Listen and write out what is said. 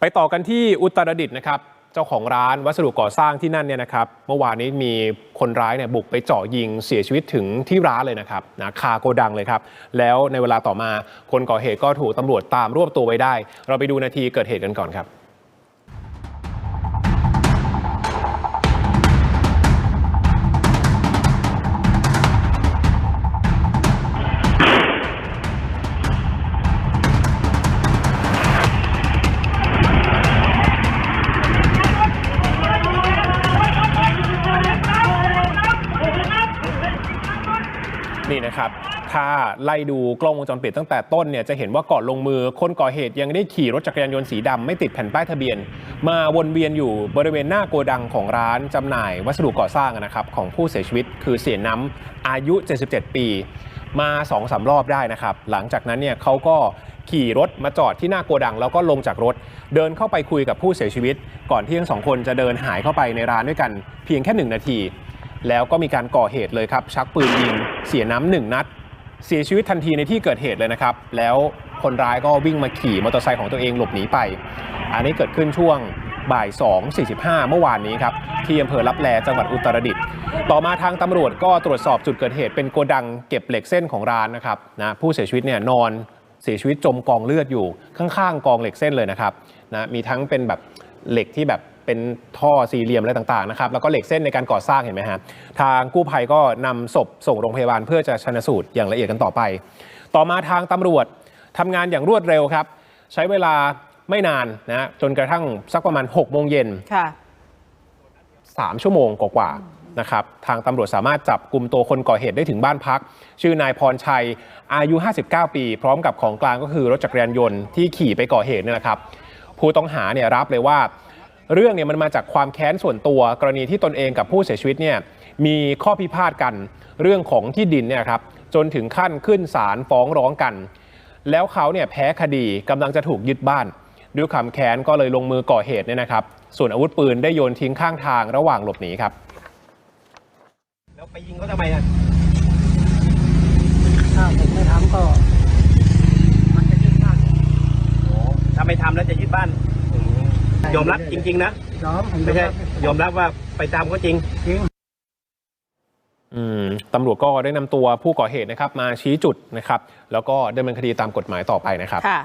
ไปต่อกันที่อุตรดิตถ์นะครับ เจ้าของร้านวัสดุก่อสร้างที่นั่นเนี่ยนะครับ เมื่อวานนี้มีคนร้ายเนี่ยบุกไปเจาะยิงเสียชีวิตถึงที่ร้านเลยนะครับนะคาโกดังเลยครับ แล้วในเวลาต่อมาคนก่อเหตุก็ถูกตำรวจตามรวบตัวไว้ได้ เราไปดูนาทีเกิดเหตุกันก่อนครับ นี่นะครับถ้าไล่ดูกล้องวงจรปิดตั้งแต่ต้นเนี่ยจะเห็นว่าก่อนลงมือคนก่อเหตุยังได้ขี่รถจักรยานยนต์สีดำไม่ติดแผ่นป้ายทะเบียน มาวนเวียนอยู่บริเวณหน้าโกดังของร้านจำหน่ายวัสดุก่อสร้างนะครับของผู้เสียชีวิตคือเสียน้ำอายุ 77 ปี มา2อสารอบได้นะครับ หลังจากนั้นเนี่ยเขาก็ขี่รถมาจอดที่หน้าโกดัง แล้วก็ลงจากรถ เดินเข้าไปคุยกับผู้เสียชีวิต ก่อนที่ทั้งสองคนจะเดินหายเข้าไปในร้านด้วยกัน เพียงแค่หนึ่งนาที แล้วก็มีการก่อเหตุเลยครับ ชักปืนยิง เสียน้ำหนึ่งนัด เสียชีวิตทันทีในที่เกิดเหตุเลยนะครับ แล้วคนร้ายก็วิ่งมาขี่มอเตอร์ไซค์ของตัวเองหลบหนีไป อันนี้เกิดขึ้นช่วงบ่าย 2.45 เมื่อวานนี้ครับ ที่อำเภอลับแลจังหวัดอุตรดิตถ์ต่อมาทางตำรวจก็ตรวจสอบจุดเกิดเหตุเป็นโกดังเก็บเหล็กเส้นของร้านนะครับนะผู้เสียชีวิตเนี่ยนอนเสียชีวิตจมกองเลือดอยู่ข้างๆ กองเหล็กเส้นเลยนะครับนะมีทั้งเป็นแบบเหล็กที่แบบ เป็นท่อสี่เหลี่ยมอะไรต่างๆนะครับแล้วก็เหล็กเส้นในการก่อสร้างเห็นไหมฮะทางกู้ภัยก็นำศพส่งโรงพยาบาลเพื่อจะชันสูตรอย่างละเอียดกันต่อไป ต่อมาทางตำรวจทำงานอย่างรวดเร็วครับ ใช้เวลาไม่นานนะจนกระทั่งสักประมาณ6โมงเย็นค่ะ3ชั่วโมงกว่าๆนะครับทางตำรวจสามารถจับกลุ่มตัวคนก่อเหตุได้ถึงบ้านพัก ชื่อนายพรชัยอายุ 59 ปี พร้อมกับของกลางก็คือรถจักรยานยนต์ที่ขี่ไปก่อเหตุเนี่ยนะครับ ผู้ต้องหาเนี่ยรับเลยว่า เรื่องเนี่ยมันมาจากความแค้นส่วนตัวกรณีที่ตนเองกับผู้เสียชีวิตเนี่ยมีข้อพิพาทกันเรื่องของที่ดินเนี่ยครับจนถึงขั้นขึ้นศาลฟ้องร้องกัน แล้วเขาเนี่ยแพ้คดีกำลังจะถูกยึดบ้าน ด้วยความแค้นก็เลยลงมือก่อเหตุเนี่ยนะครับ ส่วนอาวุธปืนได้โยนทิ้งข้างทางระหว่างหลบหนีครับ แล้วไปยิงเขาทำไมอะถ้าผมไม่ทำก็มันจะยึดบ้านถ้าไม่ทำแล้วจะยึดบ้าน ยอมรับจริง ๆ นะยอมผไม่ใช่รับยอมรับว่าไปตามเขาจริงจริงอืมตำรวจก็ได้นำตัวผู้ก่อเหตุนะครับ มาชี้จุดนะครับ แล้วก็ดำเนินคดีตามกฎหมายต่อไปนะครับค่ะ